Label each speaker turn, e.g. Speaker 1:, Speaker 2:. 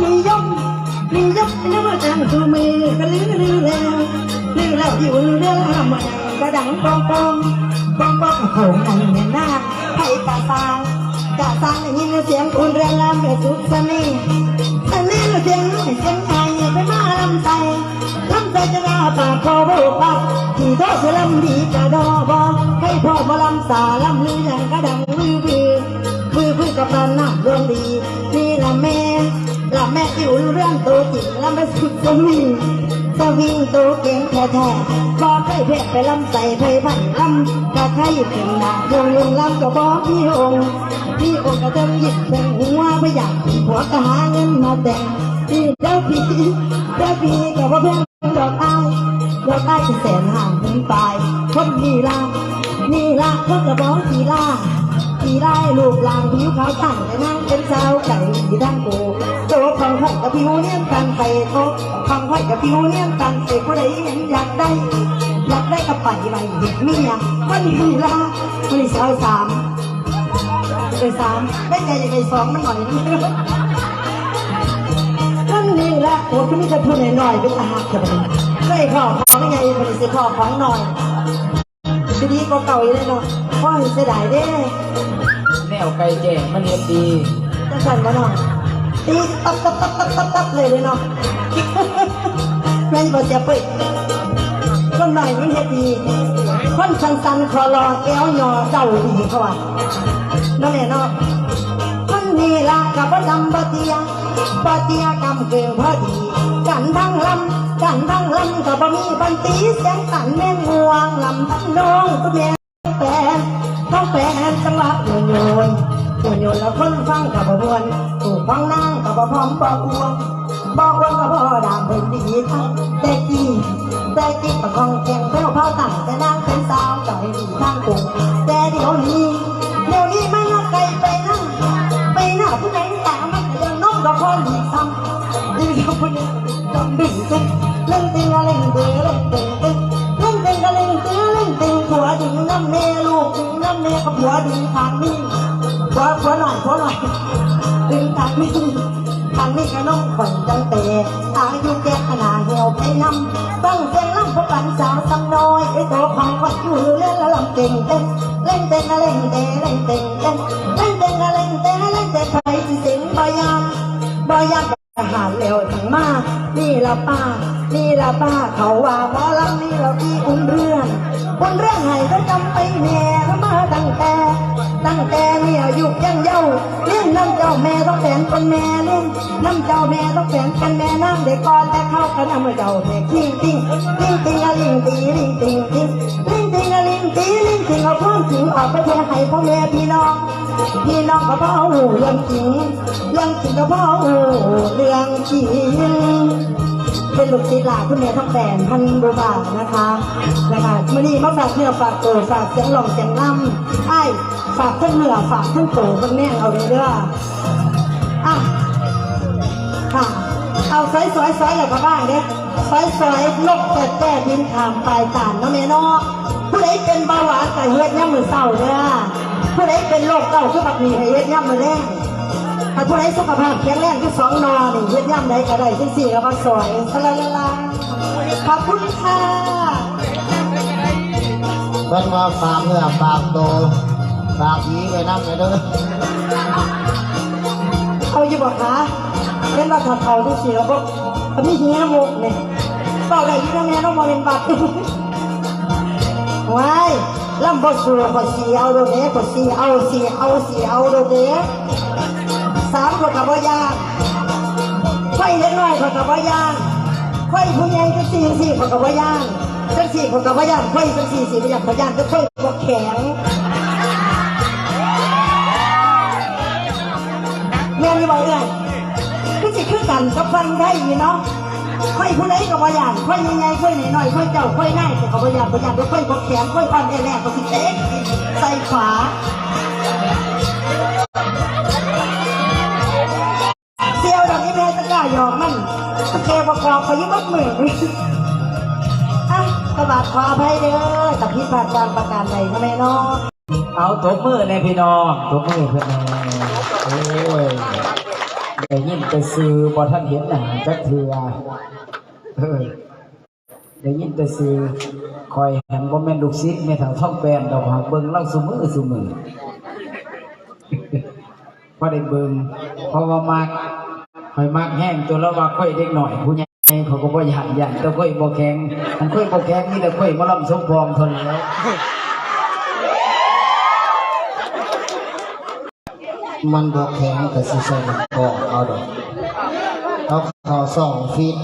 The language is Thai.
Speaker 1: นิยมนิยมนึกว่าจังชูมือก็ลือลือแล้วลือแล้วอยู่เรื่องมันกระดังปองปองปองปองโขงอันเห็นหน้าไผ่กะซางกะซางได้ยินเสียงคุณเรียงรำเกิดสุขสนีอันนี้เสียงเสียงไก่ไปมาลำไส้ลำไส้จะราปากคอโบปักที่โตคือลำดีกระดอบอให้พ่อมาลำสาลำลืออย่างกระดังลือบือมือพือกับนันหนักดวงดีนี่ละแม่ ละแม่อยู่เรื่องตัวจริงและแม่สุดสวิงสวิงตัวเก่งแท้แท้ๆบอกให้เพชรไปลำใส่ไผ่พันลำกะใครเป็นหน้าวงลงลำก็บอกพี่องค์พี่องค์ก็จะหยิบเป็นหัวไม่อยากเป็นผัวก็หาเงินมาแต่งพี่เจ้าพี่เจ้าพี่ก็ว่าเพื่อนดอกอ้ายดอกอ้ายที่แสนห่างถึงปลายคนนี่ล่ะนี่ล่ะเขาจะบอกที่ล่ะ ที่ได้ลูกหลานผิวขาวตั้งแต่นั่งเป็นสาวไก่ที่ด้านโกูตัวของข่อยกับผิวเนี่ยกันไปโตของข่อยกับผิวเนี่ยกันไปผู้ใดเห็นอยากได้ อยากได้กับไปไปเด็กเมียวันนี้ละวันนี้สาวสามเป็นสามไม่ใจจะไปสองมันหน่อยนึงวันนี้ละโอ้คุณนี่จะพูดหน่อยๆเป็นอาหารกันไม่ขอของไม่ไงมันจะขอของหน่อย ทีนี้ก็เก่าอยู่เลยเนาะพ่อเสียดายเด้
Speaker 2: แนวไก่แจ้งมันเรียนดี
Speaker 1: จะสั่นมาหน่อยตีตับตับตับตับตับตับเลยเลยเนาะแม่นบ่จะไปคนหน่อยมันเฮ็ดดีคนสันสันๆคอรอแก้วยอเจ้าดีเขาว่านั่นแหละเนาะคนนี้ละกับบ่ดำบ่เตีย บ่เตียกำเกินพอดี กันทั้งลำกันทั้งลำก็บ่มีบันตีเสียงกันแม่งวงลำทั้งน้องก็แม่แฟนต้องแฟนจังหวะโยนโยนโยนโยนแล้วคนฟังกับบ่มวนถูกฟังนางกับบ่พร้อมบ่กวงบ่กวงกับบ่ดางเป็นดีทั้งแต่กี้แต่กี้ประคองแข่งแพ้วเผาตั้งแต่นางเป็นสาวจ่อยดีทางกรุงแต่เดี๋ยวนี้เดี๋ยวนี้ำดีกับผู้นี้จำดิ่งเต้นเล่นติงอะเล่นเตเล่นเตงเต้นเล่นเตงอะเล่นเตเล่นเตงผัวดึงน้ำเนลูกดึงน้ำเนกับผัวดึงทางนี้ขอขอหน่อยขอหน่อยดึงทางนี้ทางนี้ก็น้องข่อยจังเตะอายุแก่ขนาดเหี่ยวไปนำตั้งเสียงลำพวกกันสาวสังน้อยไอ้ตัวของข่อยอยู่เล่นแล้วลำเก่งเต้นเล่นเต้นอะเล่นเตะเล่นเต้นเต้นเล่นเต้นอะเล่นเตะเล่นเตะใครสิสิงบ่ยามบ่ยา ละป้า นี่ละป้าเขาว่าหมอลำนี่ละพี่อุ่นเรื่องอุ่นเรื่องให้ก็จำไปแน่มาตั้งแต่ ตั้งแต่เมียอายุยังเย้าเลี้ยงน้ำเจ้าแม่ต้องแฝงเป็นแม่เลี้ยงน้ำเจ้าแม่ต้องแฝงเป็นแม่น้ำเด็กก่อนแต่เข้ากันน้ำเจ้าเด็กทิ้งทิ้งทิ้งทิ้งอะลิงตีลิงติงทิ้งลิงติงอะลิงตีลิงติงเอาความจริงออกไปแชร์ให้พ่อแม่พี่น้องพี่น้องก็พ่อหูเรื่องจริงเรื่องจริงก็พ่อหูเรื่องจริง เป็นลูกศิษย์หลานคุณแม่ทั้งแฟนพันบูบานะคะนะคะมื่อนี้มาฝากเนื้อฝากตัวฝากเสียงหลงเสียงล่ำไอ้ฝากทั้งเหนือฝากทั้งตัวคนแม่เอาเลยเด้ออะค่ะเอาสอยสอยสอยแล้วก็บ้างเด้สอยสอยลกแต่แต่ดินขามปลายตานเนาะแม่เนาะผู้ใดเป็นเบาหวานกับเฮ็ดย่ำมือเศร้าเด้อผู้ใดเป็นโรคเก่าคือบักหนีให้เฮ็ดย่ำมือแรง ถ้าผู้ใดสุขภาพแข็งแรงที่สองนอนี่เวียดนามใดก็ได้ที่สี่ก็มาสวยสลาลาลาขอบคุณค่ะ
Speaker 3: เพิ่นว่าฝากเนื้อฝากตัวฝากผีไว้นั่งไปเด้อ
Speaker 1: เอาอยู่บอกคะเล่นว่าถัดเขาที่สี่แล้วก็อันนี้เฮียมุกเนี่ยเปล่าได้ยี่แม่ต้องมาเป็นบัตรว้ายลำบดสูกดสีเอาโดเด้กดสีเอาสีเอาสีเอาโดเด้ สามกดกับว่ายากไฟเล็กน้อยกดกับว่ายากไฟผู้ใหญ่จะสี่สี่กดกับว่ายากจังสี่กดกับว่ายากไฟจังสี่สี่ประหยัดประหยัดจะไฟบวกแข็งแม่นี่บอกเอ้ยคือสิคือกันกับฟันไทยนี่เนาะค่ผู้ใดก็บ่ยานค่อยใหญ่ๆค่อยน้อยๆค่อยเจ้าค่อยง่ายแต่ก็บ่ยานบ่ยานเดี๋ยวค่อยบ่แขนค่อยอ่อนแอๆก็สิเตะใส่ขวา ยอกมันเคบ่กรอกเขายิ้มบักมืออะกระบาดขออภัยเด้อต่พี่ผ่านการประการใดนะแม่เนาะ
Speaker 2: เอาตบมือในพี่น้องตบมือเพื่อนแม่
Speaker 3: โอ้ย
Speaker 2: ได้ยินแต่ซื้อบ่ท่านเห็นหน้าจักเทือเอได้ยินแต่ซื้อคอยหันบ่แม่นลูกศิษย์แม่เฒ่าท่องแปนดอกหากเบิ่งเล่าซุมือซุมือพอได้เบิ่งเพราะว่ามัก คอยมากแห้งตัวแล้วว่าค่อยเด็กหน่อย ผู้ใหญ่เขาก็บ่อยากยันแต่ค่อยบ่แข็งมันค่อยบ่แข็งมีแต่ค่อยมะลำสมพรเท่านั้นแล้ว
Speaker 3: มันบกแข็งกับสิใส่มันกอกเอาดอกเอาเขาสองฟิต